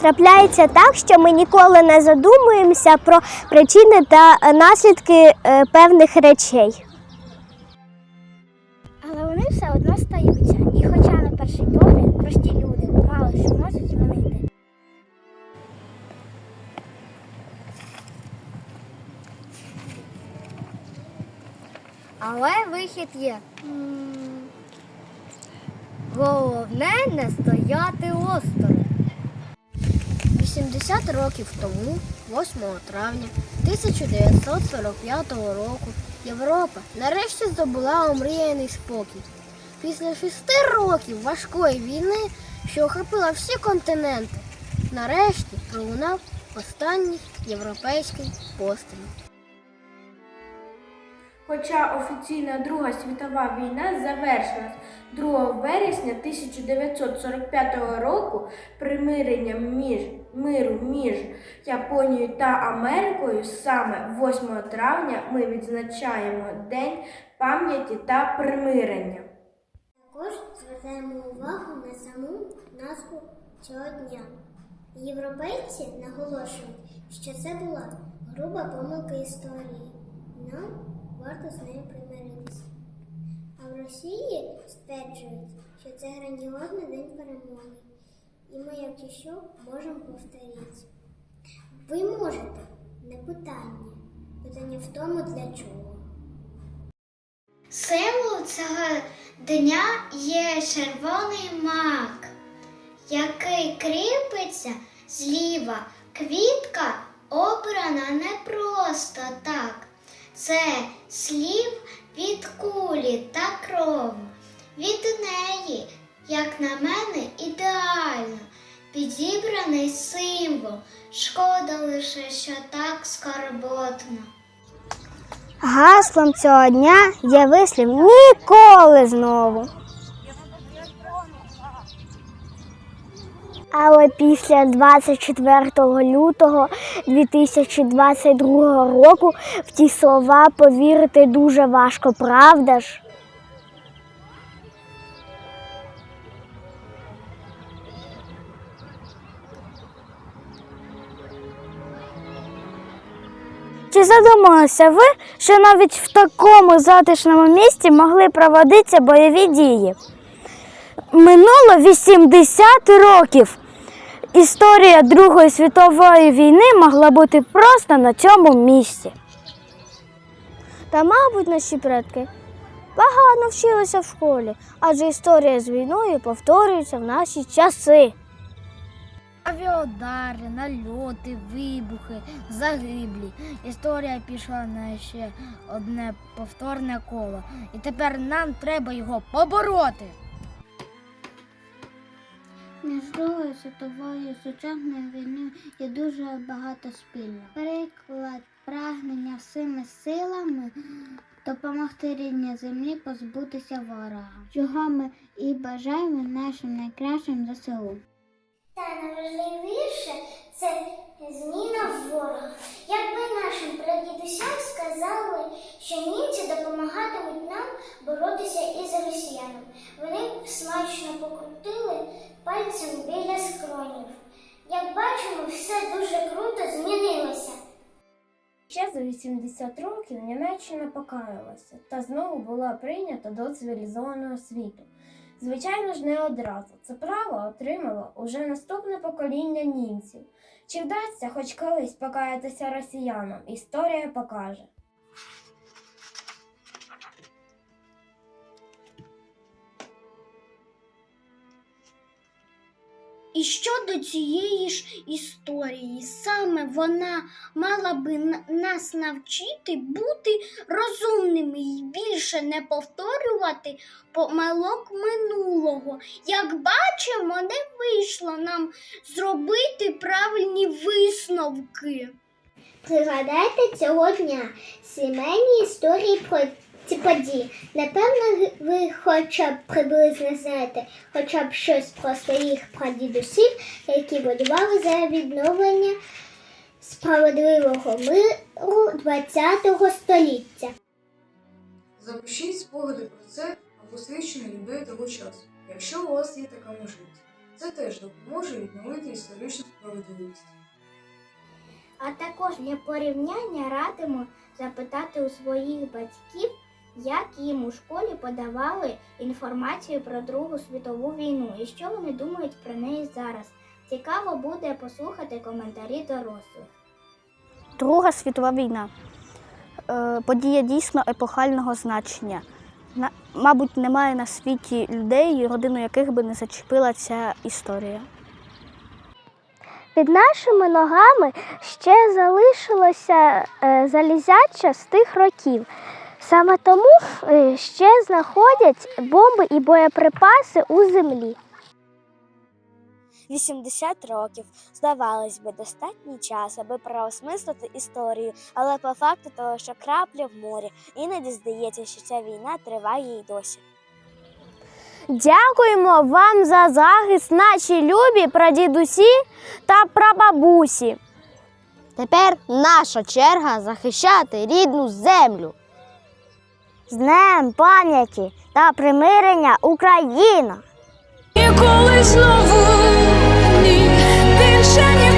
трапляється так, що ми ніколи не задумуємося про причини та наслідки е, певних речей. Але вони все одно стаються. І хоча на перший погляд прості люди мало що можуть змінити. Але вихід є. Головне не стояти осторонь. 80 років тому, 8 травня 1945 року, Європа нарешті здобула омріяний спокій. Після шести років важкої війни, що охопила всі континенти, нарешті пролунав останній європейський постріл. Хоча офіційна Друга світова війна завершилась 2 вересня 1945 року примиренням між миру між Японією та Америкою, саме 8 травня ми відзначаємо День пам'яті та примирення. Також звертаємо увагу на саму назву цього дня. Європейці наголошують, що це була груба помилка історії. Нам варто з нею примиритися. А в Росії стверджують, що це грандіозний день перемоги. І ми, як і що, можемо повторити. Ви можете, не питання. Питання в тому, для чого. Символ цього дня є червоний мак, який кріпиться зліва. Квітка обрана не просто так. Це слів від кулі та крову. Від неї, як на мене, ідеально підібраний символ. Шкода лише, що так скорботно. Гаслом цього дня є вислів ніколи знову. Але після 24 лютого 2022 року в ті слова повірити дуже важко, правда ж? Чи задумалися ви, що навіть в такому затишному місті могли проводитися бойові дії? Минуло 80 років. Історія Другої світової війни могла бути просто на цьому місці. Та, мабуть, наші предки погано вчилися в школі, адже історія з війною повторюється в наші часи. Авіаудари, нальоти, вибухи, загиблі. Історія пішла на ще одне повторне коло. І тепер нам треба його побороти. Між Другою світовою сучасною війною є дуже багато спільного. Приклад прагнення всіми силами допомогти рідній землі позбутися ворога, чого ми і бажаємо нашим найкращим ЗСУ. Та найважливіше це зміна ворога. Якби нашим прадідусям сказали, що німці допомагатимуть нам боротися із росіянами, вони смачно покрутили пальцем біля скронів. Як бачимо, все дуже круто змінилося. Ще за 80 років Німеччина покаялася та знову була прийнята до цивілізованого світу. Звичайно ж, не одразу. Це право отримало уже наступне покоління німців. Чи вдасться хоч колись покаятися росіянам, історія покаже. І щодо цієї ж історії, саме вона мала би нас навчити бути розумними і більше не повторювати помилок минулого. Як бачимо, не вийшло нам зробити правильні висновки. Пригадайте цього дня сімейні історії про ці події. Напевно, ви хоча б приблизно знаєте хоча б щось про своїх прадідусів, які воювали за відновлення справедливого миру ХХ століття. Запишіть спогади про це або свідчення людей того часу, якщо у вас є така можливість. Це теж допоможе відновити історичну справедливість. А також для порівняння радимо запитати у своїх батьків, як їм у школі подавали інформацію про Другу світову війну і що вони думають про неї зараз. Цікаво буде послухати коментарі дорослих. Друга світова війна. Е, Подія дійсно епохального значення. На- Мабуть, немає на світі людей, родину яких би не зачепила ця історія. Під нашими ногами ще залишилося е, залізяча з тих років. Саме тому е, ще знаходять бомби і боєприпаси у землі. 80 років. Здавалось би, достатній час, аби переосмислити історію, але по факту того, що крапля в морі, іноді здається, що ця війна триває й досі. Дякуємо вам за захист, наші любі прадідусі та прабабусі. Тепер наша черга захищати рідну землю. З Днем пам'яті та примирення Україна! Ніколи знову ні, більше ні